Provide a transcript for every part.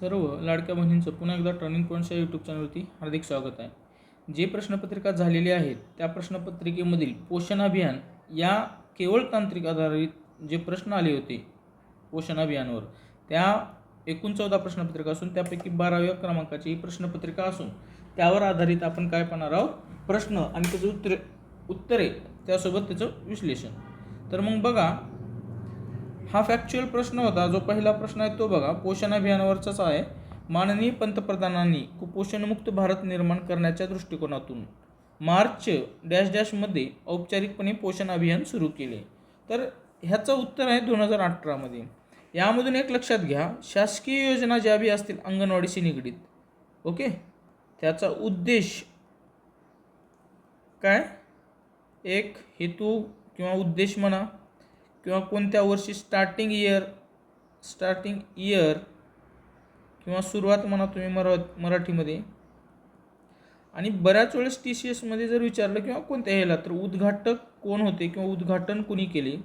सर्व लाडक्या बहिणींचं पुन्हा एकदा टर्निंग पॉईंट्सच्या यूट्यूब चॅनलवरती हार्दिक स्वागत आहे. जे प्रश्नपत्रिका झालेली आहेत त्या प्रश्नपत्रिकेमधील पोषण अभियान या केवळ तांत्रिक आधारित जे प्रश्न आले होते पोषण अभियानावर त्या एकूण चौदा प्रश्नपत्रिका असून त्यापैकी बाराव्या क्रमांकाची ही प्रश्नपत्रिका असून त्यावर आधारित आपण काय पाहणार आहोत? प्रश्न आणि त्याचं उत्तरे उत्तरे त्यासोबत त्याचं विश्लेषण. तर मग बघा हा फॅक्च्युअल प्रश्न होता जो पहिला प्रश्न आहे तो बघा पोषण अभियानावरचाच आहे. माननीय पंतप्रधानांनी कुपोषणमुक्त भारत निर्माण करण्याच्या दृष्टिकोनातून मार्च डॅश डॅशमध्ये औपचारिकपणे पोषण अभियान सुरू केले. तर ह्याचं उत्तर आहे दोन हजार अठरामध्ये यामधून एक लक्षात घ्या शासकीय योजना ज्या बी असतील अंगणवाडीशी निगडीत. ओके? त्याचा उद्देश काय? एक हेतू किंवा उद्देश म्हणा. किंवा कोणत्या वर्षी स्टार्टिंग इयर स्टार्टिंग इयर किंवा सुरुवात म्हणा तुम्ही मरा मराठीमध्ये. आणि बऱ्याच वेळेस टी सी एसमध्ये जर विचारलं किंवा कोणत्या ह्याला तर उद्घाटक कोण होते किंवा उद्घाटन कोणी केले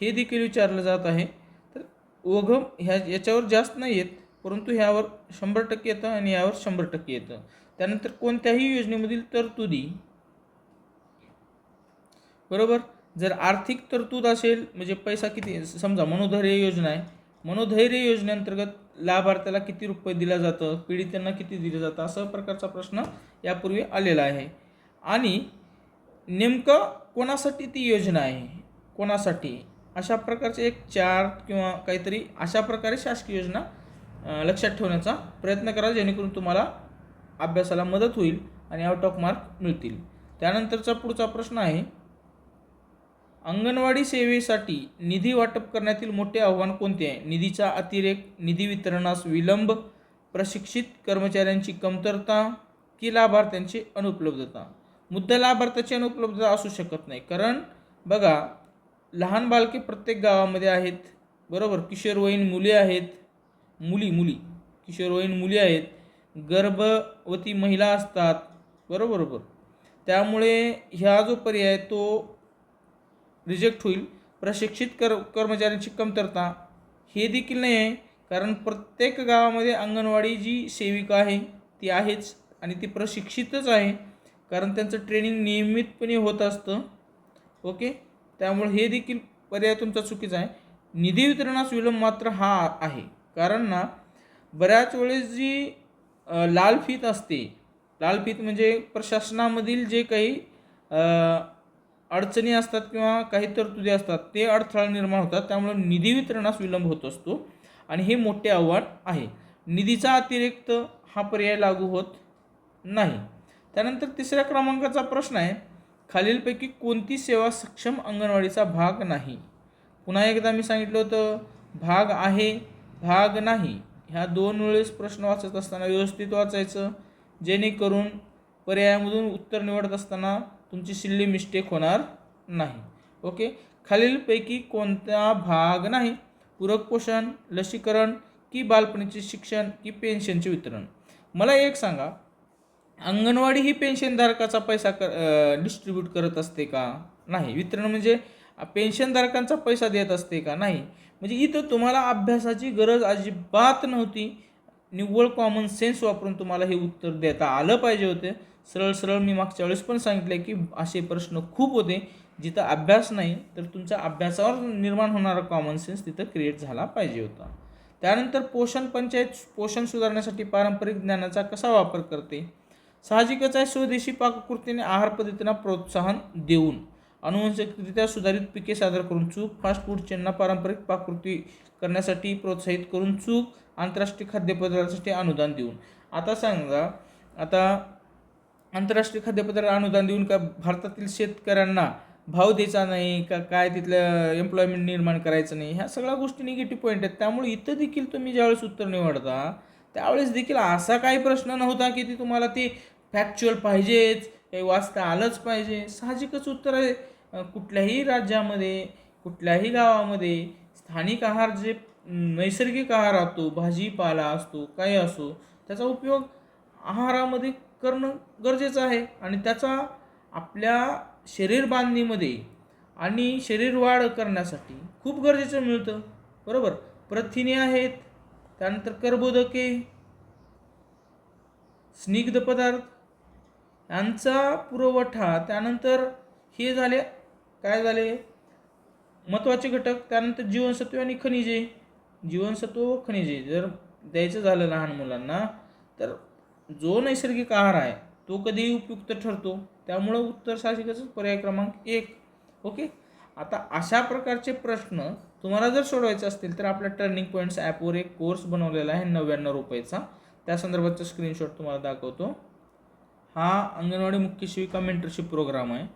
हे देखील विचारलं जात आहे. तर ओघम ह्या याच्यावर जास्त नाही येत परंतु ह्यावर शंभर टक्के येतं आणि यावर शंभर टक्के येतं. त्यानंतर कोणत्याही योजनेमधील तरतुदी बरोबर? जर आर्थिक तरतूद असेल म्हणजे पैसा किती समजा मनोधैर्य योजना आहे मनोधैर्य योजनेअंतर्गत लाभार्थ्याला किती रुपये दिला जातं पीडितांना किती दिलं जातं असा प्रकारचा प्रश्न यापूर्वी आलेला आहे. आणि नेमकं कोणासाठी ती योजना आहे? कोणासाठी? अशा प्रकारचे एक चार्ट किंवा काहीतरी अशा प्रकारे शासकीय योजना लक्षात ठेवण्याचा प्रयत्न करा जेणेकरून तुम्हाला अभ्यासाला मदत होईल आणि आउट ऑफ मार्क मिळतील. त्यानंतरचा पुढचा प्रश्न आहे अंगणवाडी सेवेसाठी निधी वाटप करण्यातील मोठे आव्हान कोणते आहे? निधीचा अतिरेक निधी वितरणास विलंब प्रशिक्षित कर्मचाऱ्यांची कमतरता की लाभार्थ्यांची अनुपलब्धता? मुद्दा लाभार्थ्याची अनुपलब्धता असू शकत नाही. कारण बघा लहान बालके प्रत्येक गावामध्ये आहेत. बरोबर? किशोरवयीन मुली आहेत. मुली मुली. किशोरवयीन मुली आहेत. गर्भवती महिला असतात. बरोबर बरोबर? त्यामुळे ह्या जो पर्याय तो रिजेक्ट होईल. प्रशिक्षित कर कर्मचाऱ्यांची कमतरता हे देखील नाही आहे. कारण प्रत्येक गावामध्ये अंगणवाडी जी सेविका आहे ती आहेच आणि ती प्रशिक्षितच आहे. कारण त्यांचं ट्रेनिंग नियमितपणे होत असतं. ओके? त्यामुळे हे देखील पर्याय तुमचा चुकीचा आहे. निधी वितरणास विलंब मात्र हा आहे. कारण ना बऱ्याच वेळेस जी लाल फीत असते लाल फीत म्हणजे प्रशासनामधील जे काही अडचणी असतात किंवा काही तरतुदी असतात ते अडथळा निर्माण होतात. त्यामुळे निधी वितरणास विलंब होत असतो आणि हे मोठे आव्हान आहे. निधीचा अतिरिक्त हा पर्याय लागू होत नाही. त्यानंतर तिसऱ्या क्रमांकाचा प्रश्न आहे खालीलपैकी कोणती सेवा सक्षम अंगणवाडीचा भाग नाही? पुन्हा एकदा मी सांगितलं होतं भाग आहे भाग नाही. ह्या दोन वेळेस प्रश्न वाचत असताना व्यवस्थित वाचायचं. जेणेकरून पर्यायामधून उत्तर निवडत असताना तुमची सिल्ली मिस्टेक होणार नाही. ओके खालीलपैकी कोणता भाग नाही? पूरक पोषण लसीकरण की बालपणीचे शिक्षण की पेन्शनचे वितरण? मला एक सांगा अंगणवाडी ही पेन्शनधारकाचा पैसा कर डिस्ट्रीब्यूट करत असते का? नाही. वितरण म्हणजे पेन्शनधारकांचा पैसा देत असते का? नाही. म्हणजे इथं तुम्हाला अभ्यासाची गरज अजिबात नव्हती. निव्वळ कॉमन सेन्स वापरून तुम्हाला हे उत्तर देता आलं पाहिजे होते. सरळ सरळ मी मागच्या वेळेस पण सांगितलं की असे प्रश्न खूप होते जिथं अभ्यास नाही तर तुमच्या अभ्यासावर निर्माण होणारा कॉमन सेन्स तिथं क्रिएट झाला पाहिजे होता. त्यानंतर पोषण पंचायत पोषण सुधारण्यासाठी पारंपरिक ज्ञानाचा कसा वापर करते? साहजिकच आहे स्वदेशी पाककृतीने आहार पद्धतींना प्रोत्साहन देऊन अनुवंशिकरित्या सुधारित पिके सादर करून चूक फास्ट फूड चेनना पारंपरिक पाककृती करण्यासाठी प्रोत्साहित करून चूक आंतरराष्ट्रीय खाद्यपदार्थासाठी अनुदान देऊन. आता सांगा आता आंतरराष्ट्रीय खाद्यपदार्थ अनुदान देऊन का भारतातील शेतकऱ्यांना भाव द्यायचा नाही का काय तिथलं एम्प्लॉयमेंट निर्माण करायचं नाही ह्या सगळ्या गोष्टी निगेटिव्ह पॉईंट आहेत. त्यामुळे इथं देखील तुम्ही ज्यावेळेस उत्तर निवडता त्यावेळेस देखील असा काही प्रश्न नव्हता की ती तुम्हाला ते फॅक्च्युअल पाहिजेच काही वाचता आलंच पाहिजे. साहजिकच उत्तर आहे. कुठल्याही राज्यामध्ये कुठल्याही गावामध्ये स्थानिक आहार जे नैसर्गिक आहार असतो भाजीपाला असतो काही असो त्याचा उपयोग आहारामध्ये करणं गरजेचं आहे आणि त्याचा आपल्या शरीर बांधणीमध्ये आणि शरीर वाढ करण्यासाठी खूप गरजेचं मिळतं. बरोबर? प्रथिने आहेत त्यानंतर कर्बोदके स्निग्ध पदार्थ यांचा पुरवठा त्यानंतर हे झाले काय झाले? महत्त्वाचे घटक त्यानंतर जीवनसत्वे आणि खनिजे. जीवनसत्व व खनिजे जर द्यायचं झालं लहान मुलांना तर जो नैसर्गिक आहार आहे तो कधीही उपयुक्त ठरतो. त्यामुळं उत्तर साहजिकच पर्याय क्रमांक एक. ओके? आता अशा प्रकारचे प्रश्न तुम्हाला जर सोडवायचे असतील तर आपल्या टर्निंग पॉईंट्स ॲपवर एक कोर्स बनवलेला आहे नव्याण्णव रुपयेचा. त्या संदर्भाचा स्क्रीनशॉट तुम्हाला दाखवतो. हा अंगणवाडी मुख्य शिविका मेंटरशिप प्रोग्राम आहे.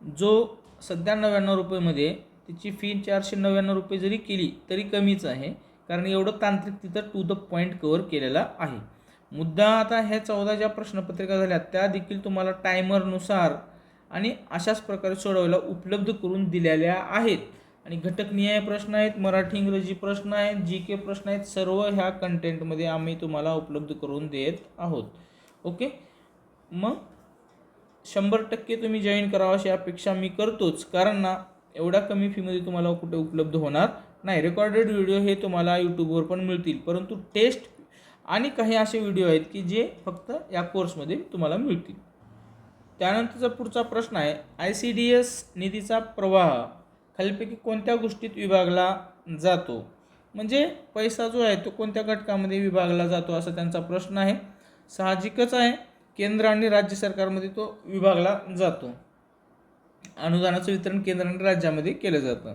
जो सध्या नव्याण्णव रुपयेमध्ये तिची फी चारशे नव्याण्णव रुपये जरी केली तरी कमीच आहे. कारण एवढं तांत्रिक तिथं टू द पॉईंट कवर केलेला आहे. मुद्दा आता ह्या चौदा ज्या प्रश्नपत्रिका झाल्या त्या देखील तुम्हाला टायमरनुसार आणि अशाच प्रकारे सोडवायला उपलब्ध करून दिलेल्या आहेत. आणि घटकनिहाय प्रश्न आहेत मराठी इंग्रजी प्रश्न आहेत जी के प्रश्न आहेत सर्व ह्या कंटेंटमध्ये आम्ही तुम्हाला उपलब्ध करून देत आहोत. ओके मग शंभर टक्के तुम्ही जॉईन करावं अशी अपेक्षा मी करतोच. कारण ना एवढ्या कमी फीमध्ये तुम्हाला कुठे उपलब्ध होणार नाही. रेकॉर्डेड व्हिडिओ हे तुम्हाला यूट्यूबवर पण मिळतील. परंतु टेस्ट आणि काही असे व्हिडिओ आहेत की जे फक्त या कोर्समध्ये तुम्हाला मिळतील. त्यानंतरचा पुढचा प्रश्न आहे आय सी डी एस निधीचा प्रवाह खालीपैकी कोणत्या गोष्टीत विभागला जातो? म्हणजे पैसा जो आहे तो कोणत्या घटकामध्ये विभागला जातो असा त्यांचा प्रश्न आहे. साहजिकच आहे केंद्र आणि राज्य सरकारमध्ये तो विभागला जातो. अनुदानाचं वितरण केंद्र आणि राज्यामध्ये केलं जातं.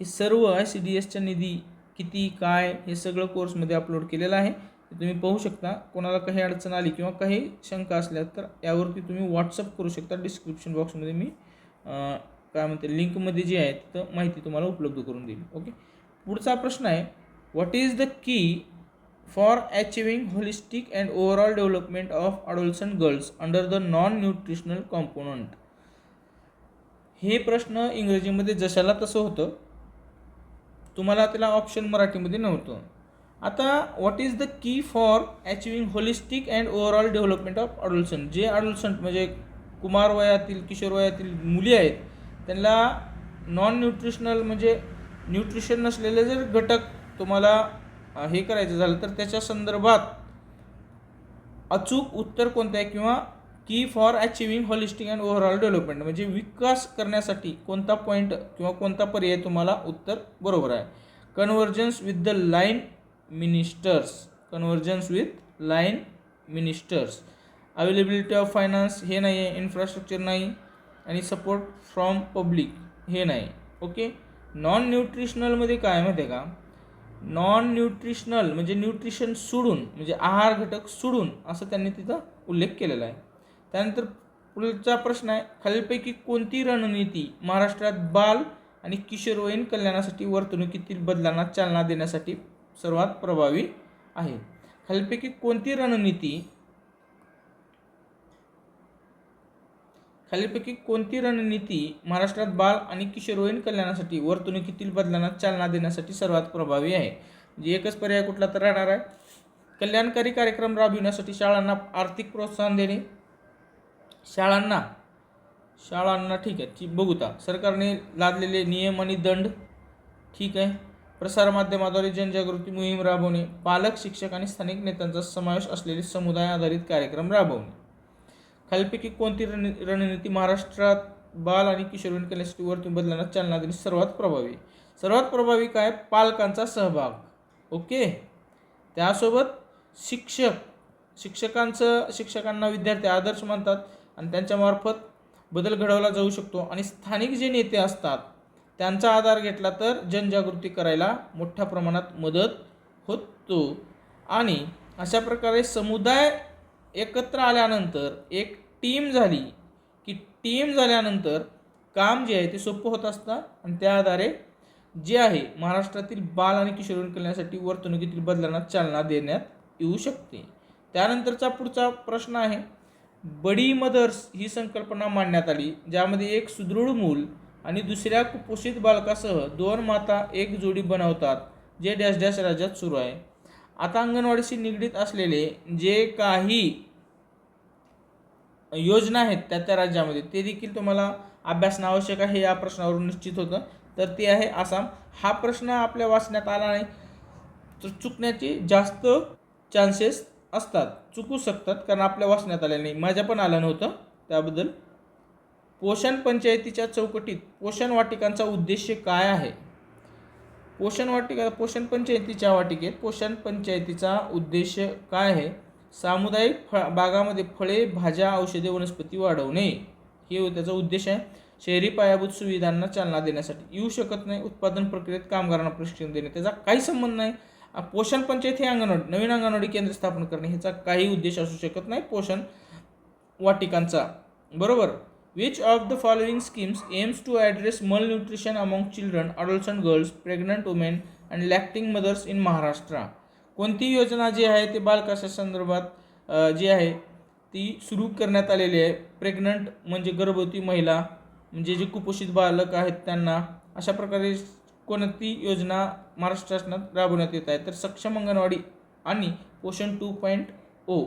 हे सर्व आय सी डी एसच्या निधी किती काय हे सगळं कोर्समध्ये अपलोड केलेलं आहे. तुम्ही पाहू शकता कोणाला काही अडचण आली किंवा काही शंका असल्या तर यावरती तुम्ही व्हॉट्सअप करू शकता. डिस्क्रिप्शन बॉक्समध्ये मी काय म्हणते लिंकमध्ये जी आहे तिथं माहिती तुम्हाला उपलब्ध करून देईल ओके पुढचा प्रश्न आहे what is the key for achieving holistic and overall development of adolescent girls under the non nutritional component हे प्रश्न इंग्रजीमध्ये जशाला तसं होतं तुम्हाला त्याला ऑप्शन मराठीमध्ये नव्हतं. आता what is the key for achieving holistic and overall development of adolescent जे अडोल्संट म्हणजे कुमार वयातील किशोर वयातील मुली आहेत त्यांना नॉन न्यूट्रिशनल म्हणजे न्यूट्रिशन नसलेले जर घटक तुम्हाला हे करायचं झालं तर त्याच्या संदर्भात अचूक उत्तर कोणतं आहे किंवा key for achieving holistic and overall development म्हणजे विकास करण्यासाठी कोणता पॉईंट किंवा कोणता पर्याय तुम्हाला उत्तर बरोबर आहे. Convergence with the line ministers convergence with line ministers availability of finance हे नाही आहे इन्फ्रास्ट्रक्चर नाही. आणि सपोर्ट फ्रॉम पब्लिक हे नाही. ओके नॉन न्यूट्रिशनलमध्ये काय माहिती आहे का? नॉन न्यूट्रिशनल म्हणजे न्यूट्रिशन सोडून म्हणजे आहार घटक सोडून असं त्यांनी तिथं उल्लेख केलेला आहे. त्यानंतर पुढचा प्रश्न आहे खालीलपैकी कोणती रणनीती महाराष्ट्रात बाल आणि किशोरवयीन कल्याणासाठी वर्तणुकीतील बदलांना चालना देण्यासाठी सर्वात प्रभावी आहे. खालीलपैकी कोणती रणनीती खालीलपैकी कोणती रणनीती महाराष्ट्रात बाल आणि किशोरवयीन कल्याणासाठी वर्तणुकीतील बदलांना चालना देण्यासाठी सर्वात प्रभावी आहे? म्हणजे एकच पर्याय कुठला तर राहणार आहे. कल्याणकारी कार्यक्रम राबविण्यासाठी शाळांना आर्थिक प्रोत्साहन देणे. शाळांना शाळांना ठीक आहे ती बघूता सरकारने लादलेले नियम आणि दंड ठीक आहे. प्रसारमाध्यमाद्वारे जनजागृती मोहीम राबवणे पालक शिक्षक आणि स्थानिक नेत्यांचा समावेश असलेले समुदाय आधारित कार्यक्रम राबवणे. खालीलपैकी कोणती रण रणनीती महाराष्ट्रात बाल आणि किशोरवयीन कल्याणासाठी वर्तून बदलांना चालना देणे सर्वात प्रभावी? सर्वात प्रभावी काय? पालकांचा सहभाग. ओके? त्यासोबत शिक्षक. शिक्षकांचं शिक्षकांना विद्यार्थी आदर्श मानतात आणि त्यांच्यामार्फत बदल घडवला जाऊ शकतो आणि स्थानिक जे नेते असतात त्यांचा आधार घेतला तर जनजागृती करायला मोठ्या प्रमाणात मदत होतो. आणि अशा प्रकारे समुदाय एकत्र आल्यानंतर एक टीम झाली की टीम झाल्यानंतर काम जे आहे ते सोपं होत असतं. आणि त्या आधारे जे आहे महाराष्ट्रातील बाल आणि किशोरवयीन कल्याणासाठी वर्तणुकीतील बदलांना चालना देण्यात येऊ शकते. त्यानंतरचा पुढचा प्रश्न आहे. बडी मदर्स ही संकल्पना मांडण्यात आली ज्यामध्ये एक सुदृढ मूल आणि दुसऱ्या कुपोषित बालकासह दोन माता एक जोडी बनवतात जे डॅश डॅश राज्यात सुरू आहे. आता अंगणवाडीशी निगडीत असलेले जे काही योजना आहेत त्या त्या राज्यामध्ये ते देखील तुम्हाला अभ्यासणं आवश्यक आहे या प्रश्नावरून निश्चित होतं. तर ते आहे आसाम. हा प्रश्न आपल्या वाचण्यात आला नाही तर चुकण्याचे जास्त चान्सेस असतात. चुकू शकतात कारण आपल्या वाचण्यात आल्या नाही. माझ्या पण आलं नव्हतं त्याबद्दल पोषण पंचायतीच्या चौकटीत पोषण वाटिकांचा उद्देश काय आहे? पोषण वाटिका पोषण पंचायतीच्या वाटिकेत पोषण पंचायतीचा उद्देश काय आहे? सामुदायिक फ बागामध्ये फळे भाज्या औषधे वनस्पती वाढवणे हे त्याचा उद्देश आहे. शहरी पायाभूत सुविधांना चालना देण्यासाठी. येऊ शकत नाही. उत्पादन प्रक्रियेत कामगारांना प्रशिक्षण देणे. त्याचा काही संबंध नाही. पोषण पंचायत हे अंगणवाडी नवीन अंगणवाडी केंद्र स्थापन करणे ह्याचा काही उद्देश असू शकत नाही. पोषण वाटिकांचा. बरोबर? Which of the following schemes aims to address malnutrition among children adults girls pregnant women and lactating mothers in Maharashtra कोणती योजना जी आहे ते बालकाच्या संदर्भात जी आहे ती सुरू करण्यात आलेली आहे? प्रेग्नंट म्हणजे गर्भवती महिला म्हणजे जे कुपोषित बालक आहेत त्यांना अशा प्रकारे कोणती योजना महाराष्ट्र शासनात राबवण्यात येत आहे? तर सक्षम अंगणवाडी आणि पोषण टू पॉईंट ओ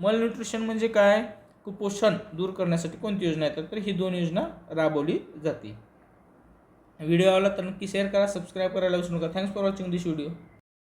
मल न्यूट्रिशन म्हणजे काय? कुपोषण दूर करण्यासाठी कोणती योजना येतात? तर ही दोन योजना राबवली जाते. व्हिडिओ आवडला तर नक्की शेअर करा सबस्क्राईब करायला विसरू नका. Thanks for watching this video